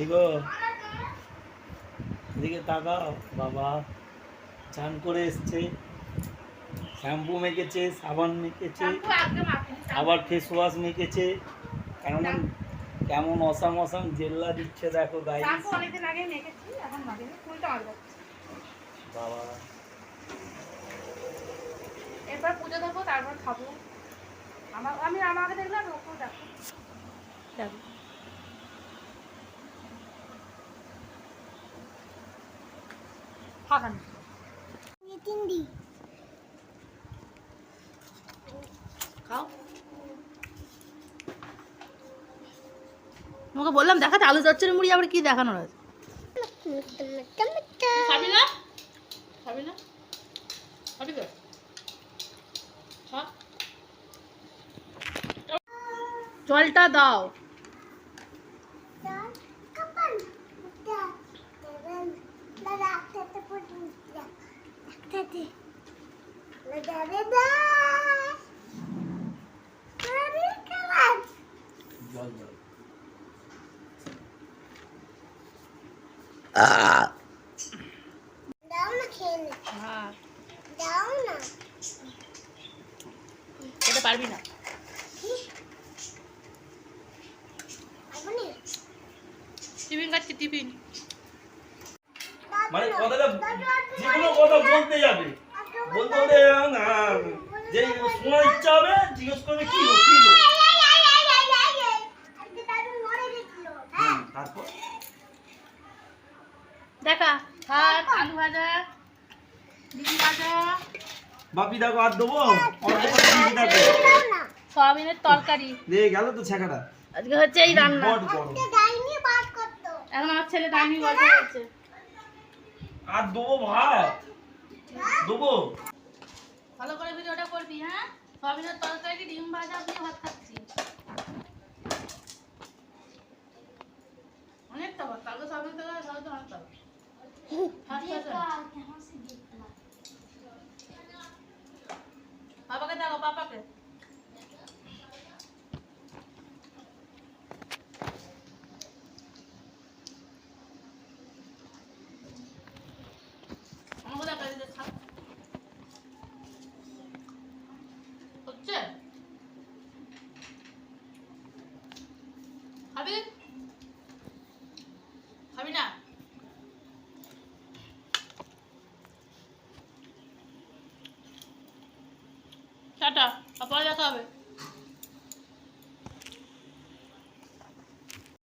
এগো। এদিকে তাকাও বাবা। চান করে এসছে। শ্যাম্পু মেখেছে সাবান মেখেছে আবার ফেস ওয়াশ মেখেছে। কেমন কেমন অসাম অসাম জেল্লা দিচ্ছে দেখো কাছে। বাবা। এরপর পুজো দেবো তারপর খাব। আমার আমি আমাকে দেখলাম ওকেও দেখো। দেখো। খাও। তোমাকে বললাম দেখাতে আলু চচ্চড়ি মুড়ি আবার কি দেখানোর আছে? খাবি না? খাবি না? খাবি তো। জলটা দাও। খেতে পারবি না টিফিন খাচ্ছি টিফিন মানে কথাটা যে কোনো কথা বলতে যাবে। বলতে না যে শোনার ইচ্ছা হবে জিজ্ঞেস করবে কি গো কি গো? তারপর? দেখা ভাত আলু ভাজা ডিম ভাজা। বাপি দেখো আর দেবো? সয়াবিনের তরকারি। দিয়ে গেল তো ছেঁকাটা আজকে হচ্ছে এই রান্না। এখন আমার ছেলে ডাইনি গল্প করছে। আর দেবো ভাত। দেবো। ভালো করে ভিডিওটা করবি হ্যাঁ? সয়াবিনের তরকারি ডিম ভাজা দিয়ে ভাত খাচ্ছি। অনেকটা ভাত কালকে সয়াবিন তরকারি সহজে অনেকটা ভাত। ভাত বুঝছেন খাবি? খাবি না? টাটা আবার দেখা হবে।